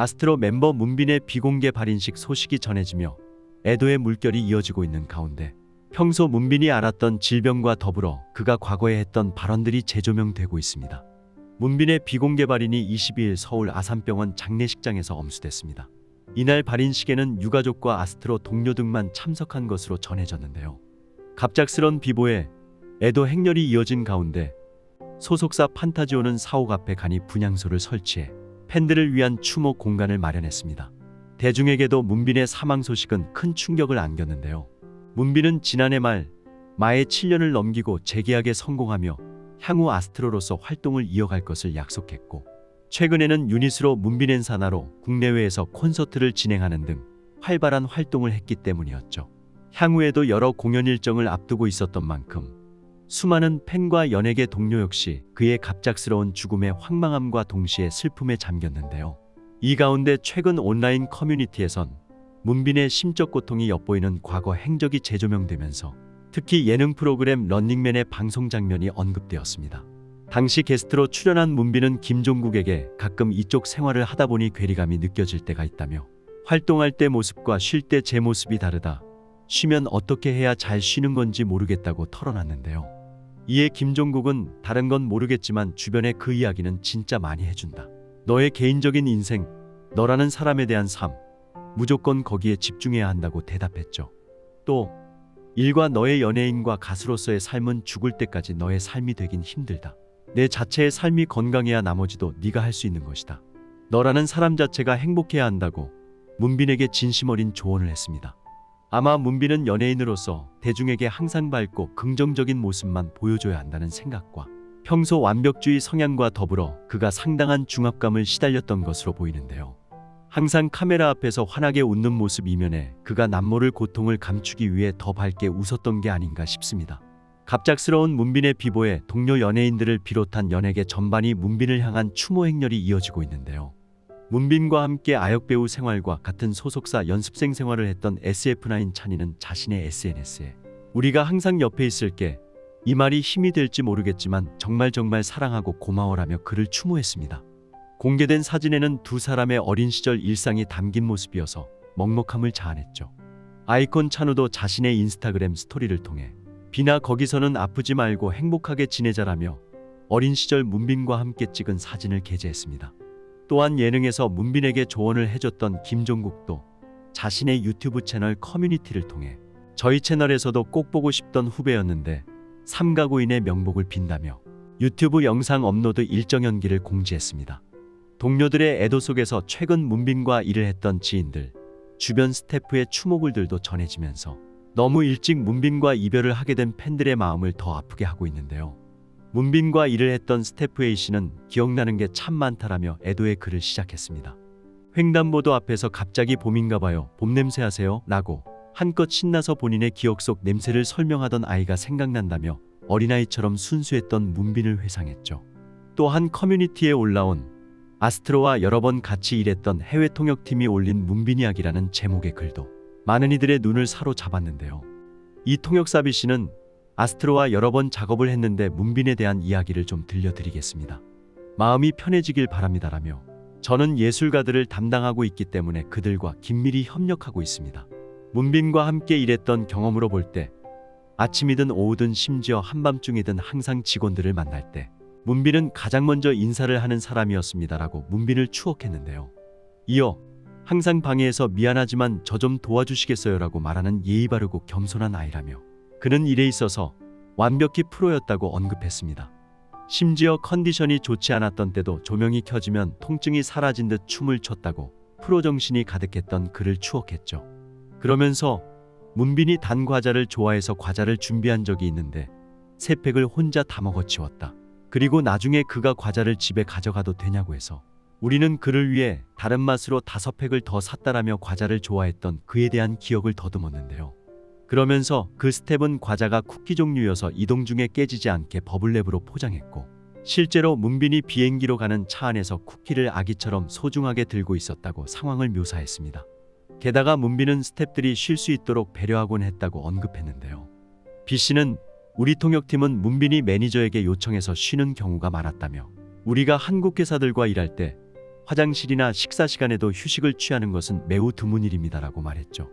아스트로 멤버 문빈의 비공개 발인식 소식이 전해지며 애도의 물결이 이어지고 있는 가운데 평소 문빈이 알았던 질병과 더불어 그가 과거에 했던 발언들이 재조명되고 있습니다. 문빈의 비공개 발인이 22일 서울 아산병원 장례식장에서 엄수됐습니다. 이날 발인식에는 유가족과 아스트로 동료 등만 참석한 것으로 전해졌는데요. 갑작스런 비보에 애도 행렬이 이어진 가운데 소속사 판타지오는 사옥 앞에 간이 분향소를 설치해 팬들을 위한 추모 공간을 마련했습니다. 대중에게도 문빈의 사망 소식은 큰 충격을 안겼는데요. 문빈은 지난해 말 마의 7년을 넘기고 재계약에 성공하며 향후 아스트로로서 활동을 이어갈 것을 약속했고 최근에는 유닛으로 문빈 산하로 국내외에서 콘서트를 진행하는 등 활발한 활동을 했기 때문이었죠. 향후에도 여러 공연 일정을 앞두고 있었던 만큼 수많은 팬과 연예계 동료 역시 그의 갑작스러운 죽음의 황망함과 동시에 슬픔에 잠겼는데요. 이 가운데 최근 온라인 커뮤니티에선 문빈의 심적 고통이 엿보이는 과거 행적이 재조명되면서 특히 예능 프로그램 런닝맨의 방송 장면이 언급되었습니다. 당시 게스트로 출연한 문빈은 김종국에게 가끔 이쪽 생활을 하다 보니 괴리감이 느껴질 때가 있다며 활동할 때 모습과 쉴 때 제 모습이 다르다. 쉬면 어떻게 해야 잘 쉬는 건지 모르겠다고 털어놨는데요. 이에 김종국은 다른 건 모르겠지만 주변에 그 이야기는 진짜 많이 해준다. 너의 개인적인 인생, 너라는 사람에 대한 삶, 무조건 거기에 집중해야 한다고 대답했죠. 또 일과 너의 연예인과 가수로서의 삶은 죽을 때까지 너의 삶이 되긴 힘들다. 내 자체의 삶이 건강해야 나머지도 네가 할 수 있는 것이다. 너라는 사람 자체가 행복해야 한다고 문빈에게 진심 어린 조언을 했습니다. 아마 문빈은 연예인으로서 대중에게 항상 밝고 긍정적인 모습만 보여줘야 한다는 생각과 평소 완벽주의 성향과 더불어 그가 상당한 중압감을 시달렸던 것으로 보이는데요. 항상 카메라 앞에서 환하게 웃는 모습 이면에 그가 남모를 고통을 감추기 위해 더 밝게 웃었던 게 아닌가 싶습니다. 갑작스러운 문빈의 비보에 동료 연예인들을 비롯한 연예계 전반이 문빈을 향한 추모 행렬이 이어지고 있는데요. 문빈과 함께 아역 배우 생활과 같은 소속사 연습생 생활을 했던 SF9 찬이는 자신의 SNS에 우리가 항상 옆에 있을게 이 말이 힘이 될지 모르겠지만 정말 정말 사랑하고 고마워라며 그를 추모했습니다. 공개된 사진에는 두 사람의 어린 시절 일상이 담긴 모습이어서 먹먹함을 자아냈죠. 아이콘 찬우도 자신의 인스타그램 스토리를 통해 비나 거기서는 아프지 말고 행복하게 지내자라며 어린 시절 문빈과 함께 찍은 사진을 게재했습니다. 또한 예능에서 문빈에게 조언을 해줬던 김종국도 자신의 유튜브 채널 커뮤니티를 통해 저희 채널에서도 꼭 보고 싶던 후배였는데 삼가고인의 명복을 빈다며 유튜브 영상 업로드 일정 연기를 공지했습니다. 동료들의 애도 속에서 최근 문빈과 일을 했던 지인들, 주변 스태프의 추모글들도 전해지면서 너무 일찍 문빈과 이별을 하게 된 팬들의 마음을 더 아프게 하고 있는데요. 문빈과 일을 했던 스태프 A씨는 기억나는 게 참 많다라며 애도의 글을 시작했습니다. 횡단보도 앞에서 갑자기 봄인가 봐요. 봄 냄새 하세요? 라고 한껏 신나서 본인의 기억 속 냄새를 설명하던 아이가 생각난다며 어린아이처럼 순수했던 문빈을 회상했죠. 또한 커뮤니티에 올라온 아스트로와 여러 번 같이 일했던 해외 통역팀이 올린 문빈 이야기라는 제목의 글도 많은 이들의 눈을 사로잡았는데요. 이 통역사비 씨는 아스트로와 여러 번 작업을 했는데 문빈에 대한 이야기를 좀 들려드리겠습니다. 마음이 편해지길 바랍니다라며 저는 예술가들을 담당하고 있기 때문에 그들과 긴밀히 협력하고 있습니다. 문빈과 함께 일했던 경험으로 볼 때 아침이든 오후든 심지어 한밤중이든 항상 직원들을 만날 때 문빈은 가장 먼저 인사를 하는 사람이었습니다라고 문빈을 추억했는데요. 이어 항상 방해해서 미안하지만 저 좀 도와주시겠어요라고 말하는 예의 바르고 겸손한 아이라며 그는 일에 있어서 완벽히 프로였다고 언급했습니다. 심지어 컨디션이 좋지 않았던 때도 조명이 켜지면 통증이 사라진 듯 춤을 췄다고 프로 정신이 가득했던 그를 추억했죠. 그러면서 문빈이 단 과자를 좋아해서 과자를 준비한 적이 있는데 세 팩을 혼자 다 먹어치웠다. 그리고 나중에 그가 과자를 집에 가져가도 되냐고 해서 우리는 그를 위해 다른 맛으로 다섯 팩을 더 샀다라며 과자를 좋아했던 그에 대한 기억을 더듬었는데요. 그러면서 그 스텝은 과자가 쿠키 종류여서 이동 중에 깨지지 않게 버블랩으로 포장했고 실제로 문빈이 비행기로 가는 차 안에서 쿠키를 아기처럼 소중하게 들고 있었다고 상황을 묘사했습니다. 게다가 문빈은 스탭들이 쉴 수 있도록 배려하곤 했다고 언급했는데요. B 씨는 우리 통역팀은 문빈이 매니저에게 요청해서 쉬는 경우가 많았다며 우리가 한국 회사들과 일할 때 화장실이나 식사 시간에도 휴식을 취하는 것은 매우 드문 일입니다라고 말했죠.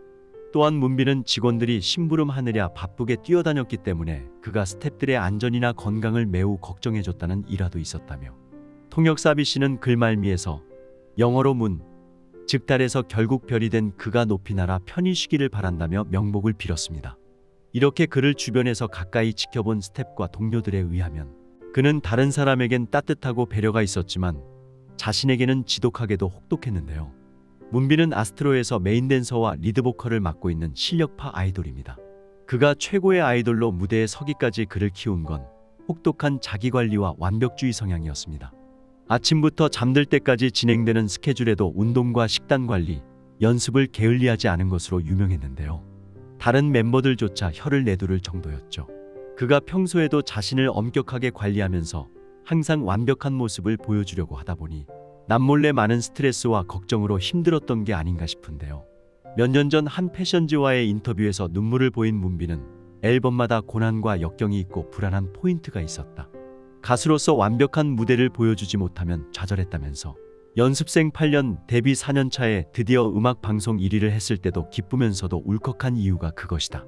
또한 문빈은 직원들이 심부름 하느라 바쁘게 뛰어다녔기 때문에 그가 스탭들의 안전이나 건강을 매우 걱정해줬다는 일화도 있었다며 통역사비 씨는 글말미에서 영어로 문, 즉 달에서 결국 별이 된 그가 높이 날아 편히 쉬기를 바란다며 명복을 빌었습니다. 이렇게 그를 주변에서 가까이 지켜본 스탭과 동료들에 의하면 그는 다른 사람에겐 따뜻하고 배려가 있었지만 자신에게는 지독하게도 혹독했는데요. 문빈은 아스트로에서 메인 댄서와 리드 보컬을 맡고 있는 실력파 아이돌입니다. 그가 최고의 아이돌로 무대에 서기까지 그를 키운 건 혹독한 자기관리와 완벽주의 성향이었습니다. 아침부터 잠들 때까지 진행되는 스케줄에도 운동과 식단 관리, 연습을 게을리하지 않은 것으로 유명했는데요. 다른 멤버들조차 혀를 내두를 정도였죠. 그가 평소에도 자신을 엄격하게 관리하면서 항상 완벽한 모습을 보여주려고 하다 보니 남몰래 많은 스트레스와 걱정으로 힘들었던 게 아닌가 싶은데요. 몇 년 전 한 패션지와의 인터뷰에서 눈물을 보인 문비는 앨범마다 고난과 역경이 있고 불안한 포인트가 있었다. 가수로서 완벽한 무대를 보여주지 못하면 좌절했다면서 연습생 8년 데뷔 4년 차에 드디어 음악 방송 1위를 했을 때도 기쁘면서도 울컥한 이유가 그것이다.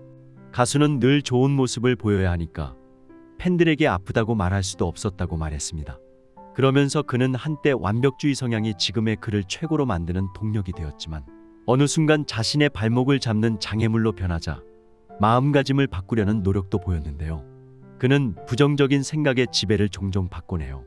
가수는 늘 좋은 모습을 보여야 하니까 팬들에게 아프다고 말할 수도 없었다고 말했습니다. 그러면서 그는 한때 완벽주의 성향이 지금의 그를 최고로 만드는 동력이 되었지만 어느 순간 자신의 발목을 잡는 장애물로 변하자 마음가짐을 바꾸려는 노력도 보였는데요. 그는 부정적인 생각의 지배를 종종 받곤 해요.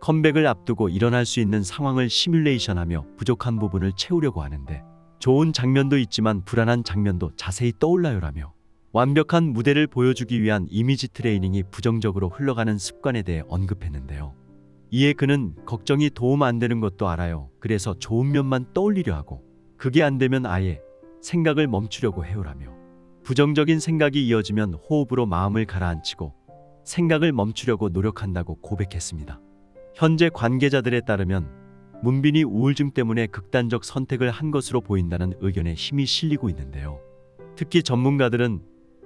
컴백을 앞두고 일어날 수 있는 상황을 시뮬레이션하며 부족한 부분을 채우려고 하는데 좋은 장면도 있지만 불안한 장면도 자세히 떠올라요라며 완벽한 무대를 보여주기 위한 이미지 트레이닝이 부정적으로 흘러가는 습관에 대해 언급했는데요. 이에 그는 걱정이 도움 안 되는 것도 알아요. 그래서 좋은 면만 떠올리려 하고 그게 안 되면 아예 생각을 멈추려고 해오라며 부정적인 생각이 이어지면 호흡으로 마음을 가라앉히고 생각을 멈추려고 노력한다고 고백했습니다. 현재 관계자들에 따르면 문빈이 우울증 때문에 극단적 선택을 한 것으로 보인다는 의견에 힘이 실리고 있는데요. 특히 전문가들은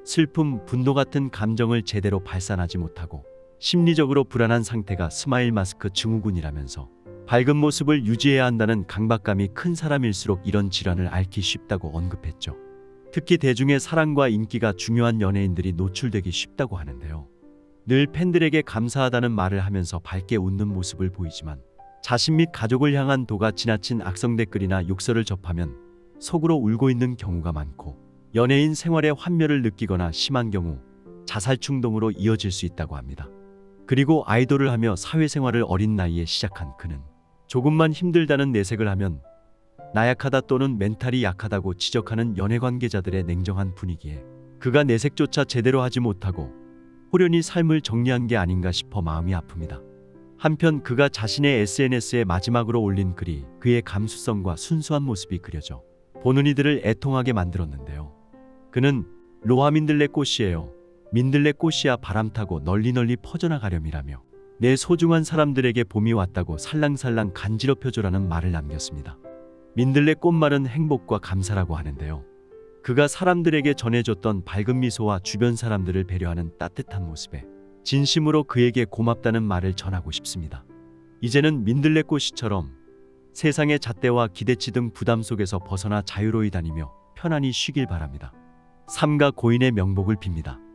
슬픔, 분노 같은 감정을 제대로 발산하지 못하고 심리적으로 불안한 상태가 스마일 마스크 증후군이라면서 밝은 모습을 유지해야 한다는 강박감이 큰 사람일수록 이런 질환을 앓기 쉽다고 언급했죠. 특히 대중의 사랑과 인기가 중요한 연예인들이 노출되기 쉽다고 하는데요. 늘 팬들에게 감사하다는 말을 하면서 밝게 웃는 모습을 보이지만 자신 및 가족을 향한 도가 지나친 악성 댓글이나 욕설을 접하면 속으로 울고 있는 경우가 많고 연예인 생활의 환멸을 느끼거나 심한 경우 자살 충동으로 이어질 수 있다고 합니다. 그리고 아이돌을 하며 사회생활을 어린 나이에 시작한 그는 조금만 힘들다는 내색을 하면 나약하다 또는 멘탈이 약하다고 지적하는 연애 관계자들의 냉정한 분위기에 그가 내색조차 제대로 하지 못하고 호련히 삶을 정리한 게 아닌가 싶어 마음이 아픕니다. 한편 그가 자신의 SNS에 마지막으로 올린 글이 그의 감수성과 순수한 모습이 그려져 보는 이들을 애통하게 만들었는데요. 그는 로하 민들레 꽃이에요. 민들레 꽃이야 바람 타고 널리 널리 퍼져나가렴이라며 내 소중한 사람들에게 봄이 왔다고 살랑살랑 간지럽혀줘라는 말을 남겼습니다. 민들레 꽃말은 행복과 감사라고 하는데요. 그가 사람들에게 전해줬던 밝은 미소와 주변 사람들을 배려하는 따뜻한 모습에 진심으로 그에게 고맙다는 말을 전하고 싶습니다. 이제는 민들레 꽃이처럼 세상의 잣대와 기대치 등 부담 속에서 벗어나 자유로이 다니며 편안히 쉬길 바랍니다. 삼가 고인의 명복을 빕니다.